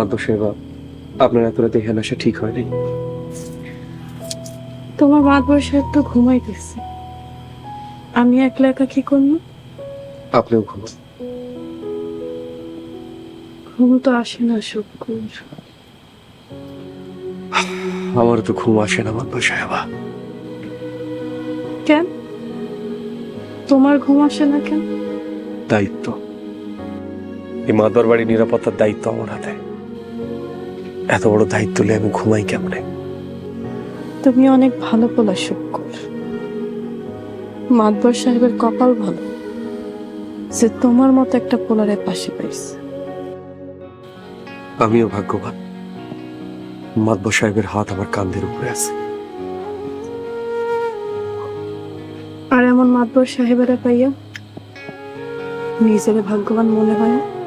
মাদ্র সেবা। আপনার এত রাতে এখানে আসা ঠিক হয়নি। তোমার মাতবর সাহেব তো ঘুমাইতেছে আমি একলা একা কি করব? আপনিও ঘুমান। ঘুম তো আসে না শুক্র আমার তো ঘুম আসে না মাদ্র সাহেবা কেন? তোমার ঘুম আসে না কেন? দায়িত্ব। এই মাদর বাড়ির নিরাপত্তার দায়িত্ব আমার হাতে। এত বড় দায়িত্ব নিয়ে আমি ঘুমাই কেমনে? তুমি অনেক ভালো পোলা শুক্র মাতবর সাহেবের কপাল ভালো যে তোমার মতো একটা পোলারের পাশে পাইছে। আমিও ভাগ্যবান। মাদব সাহেবের হাত আমার কান্ধের উপরে আছে। আর এমন মাতবর সাহেবেরা পাইয়া নিজের ভাগ্যবান মনে হয়?